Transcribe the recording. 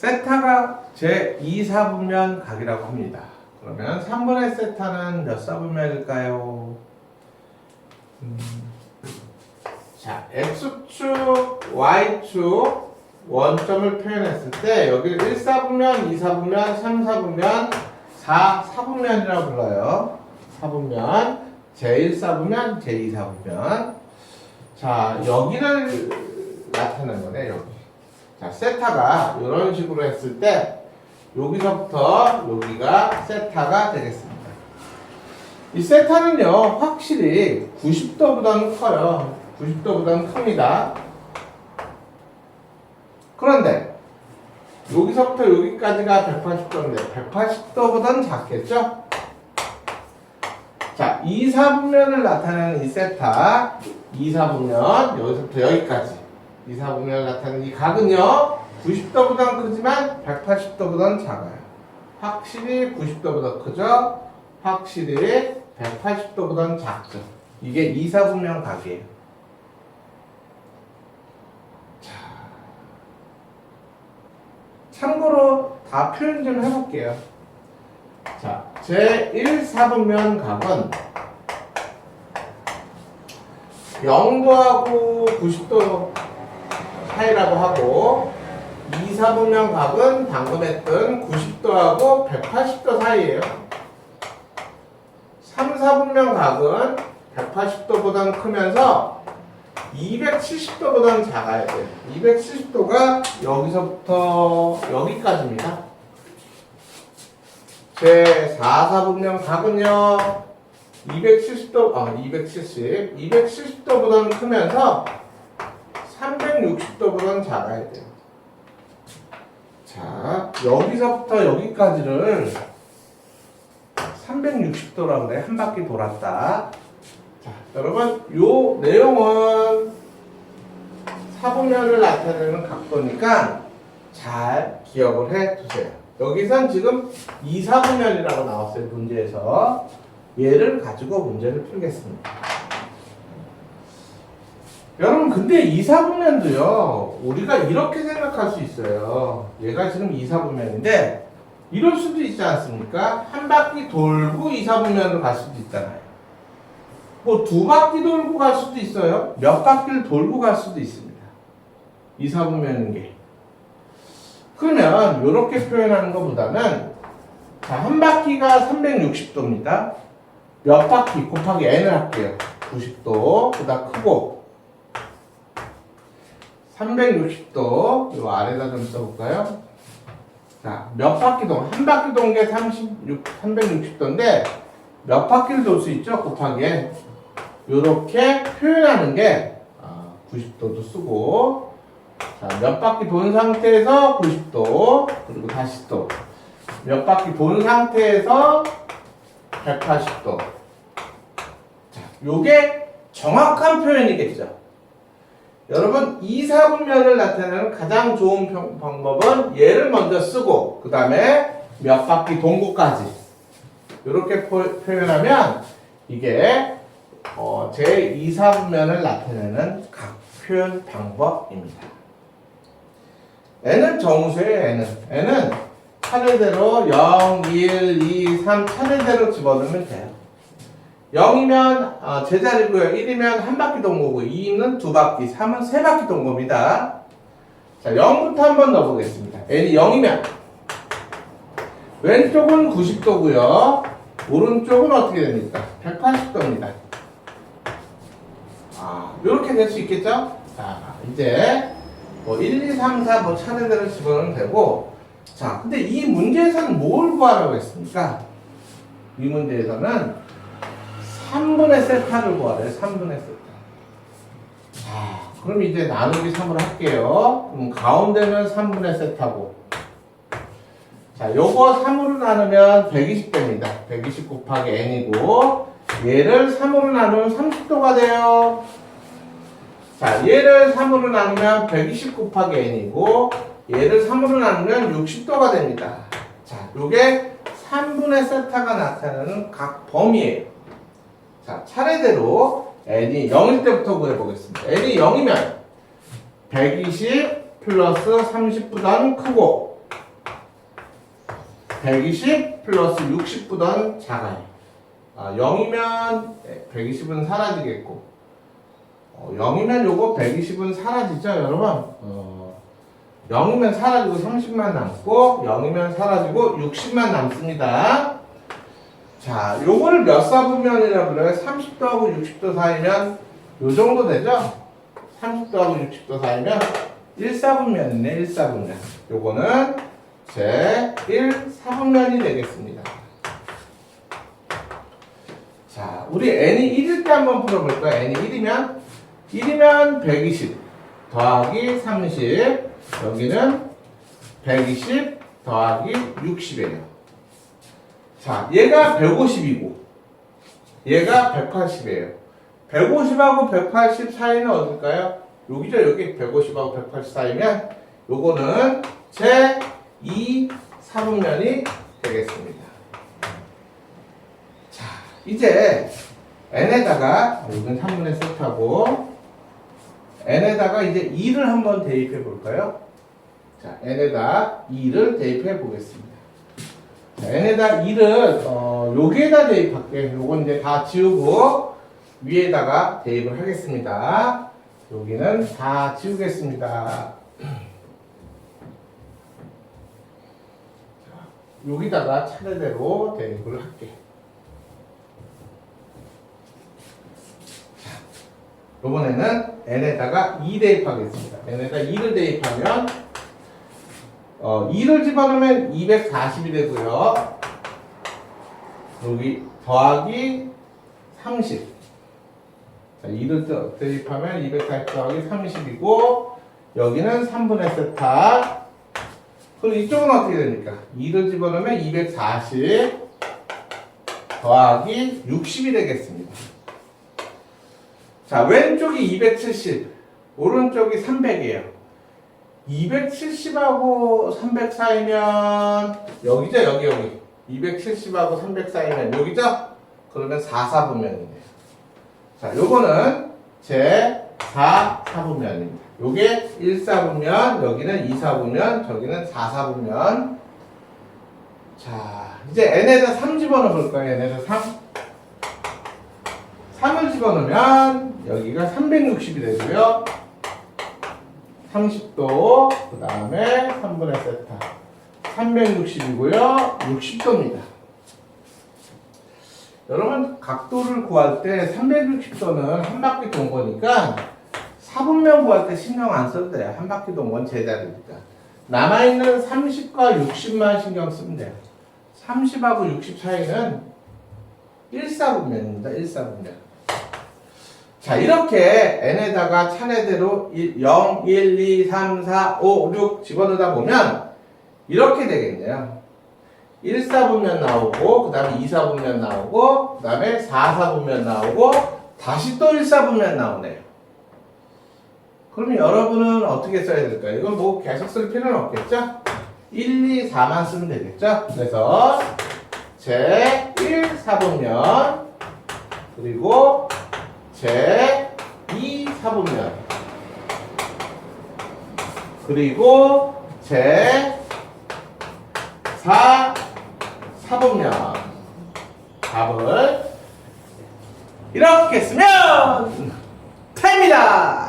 세타가 제 2사분면 각이라고 합니다. 그러면 3분의 세타는 몇 사분면일까요? 음, 자, x축, y축 원점을 표현했을 때 여기 1사분면, 2사분면, 3사분면, 4, 4분면이라고 불러요. 4분면, 제1사분면, 제2사분면. 자, 여기를 나타낸 거네, 여기. 자, 세타가 이런 식으로 했을 때 여기서부터 여기가 세타가 되겠습니다. 이 세타는요, 확실히 90도보다는 커요. 90도보다는 큽니다. 그런데 여기서부터 여기까지가 180도인데 180도보다는 작겠죠? 자, 2사분면을 나타내는 이 세타 2사분면 여기서부터 여기까지 2사분면을 나타내는 이 각은요 90도보다는 크지만 180도보다는 작아요. 확실히 90도보다 크죠? 확실히 180도보다는 작죠. 이게 2사분면 각이에요. 자, 참고로 다 표현 좀 해볼게요. 자, 제 1사분면 각은 0도하고 90도 사이라고 하고 2사분면 각은 방금 했던 90도하고 180도 사이예요. 3사분면 각은 180도보다는 크면서 270도보다는 작아야 돼요. 270도가 여기서부터 여기까지입니다. 제 4사분면 각은요 270도 아 270, 270도보다는 크면서 360도보다는 작아야 돼요. 자 여기서부터 여기까지를 360도라고 그래 한 바퀴 돌았다. 자 여러분 요 내용은 사분면을 나타내는 각도니까 잘 기억을 해 두세요. 여기선 지금 2 사분면이라고 나왔어요 문제에서 얘를 가지고 문제를 풀겠습니다. 여러분 근데 2사분면도요 우리가 이렇게 생각할 수 있어요. 얘가 지금 2사분면인데 이럴 수도 있지 않습니까? 한 바퀴 돌고 2사분면으로 갈 수도 있잖아요. 뭐 두 바퀴 돌고 갈 수도 있어요. 몇 바퀴를 돌고 갈 수도 있습니다. 2사분면인 게. 그러면 이렇게 표현하는 것보다는 자, 한 바퀴가 360도입니다. 몇 바퀴 곱하기 n을 할게요. 90도 보다 크고 360도 요 아래다 좀 써볼까요? 자, 몇 바퀴 동, 한 바퀴 도는 게 36, 360도인데 몇 바퀴를 돌 수 있죠? 곱하기 n. 요렇게 표현하는 게 아, 90도도 쓰고 자, 몇 바퀴 돈 상태에서 90도 그리고 다시 또 몇 바퀴 돈 상태에서 180도. 자, 요게 정확한 표현이겠죠. 여러분, 2, 4분면을 나타내는 가장 좋은 평- 방법은 얘를 먼저 쓰고, 그 다음에 몇 바퀴 동구까지. 이렇게 표현하면 이게 어, 제 2, 4분면을 나타내는 각 표현 방법입니다. n은 정수예요, n은. n은 차례대로 0, 1, 2, 3 차례대로 집어넣으면 돼요. 0이면 어, 제자리고요. 1이면 한 바퀴 동거고 2는 두 바퀴, 3은 세 바퀴 동거입니다. 자, 0부터 한번 넣어보겠습니다. n이 0이면 왼쪽은 90도고요. 오른쪽은 어떻게 됩니까? 180도입니다. 아, 이렇게 될 수 있겠죠? 자, 이제 뭐 1, 2, 3, 4 뭐 차례대로 집어넣으면 되고 자, 근데 이 문제에서는 뭘 구하라고 했습니까? 이 문제에서는 3분의 세타를 구하래요. 3분의 세타. 자, 그럼 이제 나누기 3으로 할게요. 그럼 가운데는 3분의 세타고. 자, 요거 3으로 나누면 120 됩니다. 120 곱하기 n이고, 얘를 3으로 나누면 30도가 돼요. 자, 얘를 3으로 나누면 120 곱하기 n이고, 얘를 3으로 나누면 60도가 됩니다. 자, 요게 3분의 세타가 나타나는 각 범위예요. 자, 차례대로 n이 0일 때부터 구해보겠습니다. n이 0이면 120 플러스 30보다는 크고 120 플러스 60보단 작아요. 아, 0이면 120은 사라지겠고, 어, 0이면 요거 120은 사라지죠, 여러분? 어, 0이면 사라지고 30만 남고, 0이면 사라지고 60만 남습니다. 자, 요거를 몇 사분면이라고 그래요? 30도하고 60도 사이면 요 정도 되죠? 30도하고 60도 사이면 1사분면이네, 1사분면. 요거는 제 1사분면이 되겠습니다. 자, 우리 n이 1일 때 한번 풀어볼까요? n이 1이면 1이면 120 더하기 30 여기는 120 더하기 60이에요. 자, 얘가 150이고 얘가 180이에요. 150하고 180 사이는 어딜까요? 여기죠, 여기 150하고 180 사이면 요거는 제2 사분면이 되겠습니다. 자, 이제 n에다가 여기는 3분의 세트하고 n에다가 이제 2를 한번 대입해 볼까요? 자, n에다 2를 대입해 보겠습니다. 자, n에다 2를 어, 여기에다 대입할게요. 요건 이제 다 지우고 위에다가 대입을 하겠습니다. 여기는 다 지우겠습니다. 자, 여기다가 차례대로 대입을 할게요. 이번에는 n에다가 2 대입하겠습니다. n에다 2를 대입하면 어, 2를 집어넣으면 240이 되고요. 여기 더하기 30. 자, 2를 대- 대입하면 240 더하기 30이고 여기는 3분의 세타. 그럼 이쪽은 어떻게 됩니까? 2를 집어넣으면 240 더하기 60이 되겠습니다. 자, 왼쪽이 270, 오른쪽이 300이에요. 270하고 300 사이면 여기죠, 여기 여기. 270하고 300 사이면 여기죠? 그러면 4사분면이네요. 자, 요거는 제 4사분면입니다. 요게 1사분면, 여기는 2사분면, 저기는 4사분면. 자, 이제 n에다 3 집어넣어 볼까요? n에다 3. 3을 집어넣으면 여기가 360이 되고요. 30도, 그 다음에 3분의 세타. 360이고요. 60도입니다. 여러분, 각도를 구할 때 360도는 한 바퀴 돈 거니까 4분면 구할 때 신경 안 써도 돼요. 한 바퀴 돈건 제자리니까. 남아있는 30과 60만 신경 쓰면 돼요. 30하고 60 사이는 1사분면입니다. 1사분면. 자, 이렇게 n에다가 차례대로 0, 1, 2, 3, 4, 5, 6 집어넣다 보면 이렇게 되겠네요. 1사분면 나오고, 그 다음에 2사분면 나오고, 그 다음에 4사분면 나오고, 다시 또 1사분면 나오네요. 그러면 여러분은 어떻게 써야 될까요? 이건 뭐 계속 쓸 필요는 없겠죠? 1, 2, 4만 쓰면 되겠죠? 그래서 제 1, 4분면 그리고 제 2, 4분면 그리고 제 4, 4분면 답을 이렇게 쓰면 됩니다!